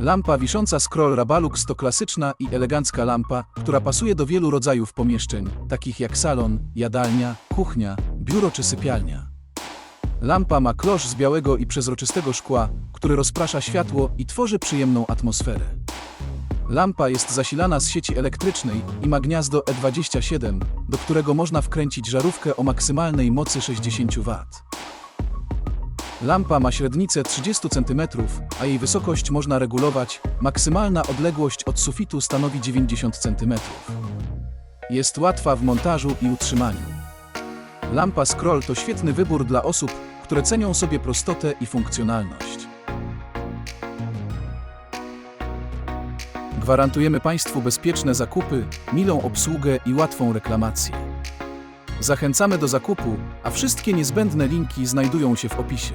Lampa wisząca Scroll Rabalux to klasyczna i elegancka lampa, która pasuje do wielu rodzajów pomieszczeń, takich jak salon, jadalnia, kuchnia, biuro czy sypialnia. Lampa ma klosz z białego i przezroczystego szkła, który rozprasza światło i tworzy przyjemną atmosferę. Lampa jest zasilana z sieci elektrycznej i ma gniazdo E27, do którego można wkręcić żarówkę o maksymalnej mocy 60 W. Lampa ma średnicę 30 cm, a jej wysokość można regulować. Maksymalna odległość od sufitu stanowi 90 cm. Jest łatwa w montażu i utrzymaniu. Lampa Scroll to świetny wybór dla osób, które cenią sobie prostotę i funkcjonalność. Gwarantujemy Państwu bezpieczne zakupy, milą obsługę i łatwą reklamację. Zachęcamy do zakupu, a wszystkie niezbędne linki znajdują się w opisie.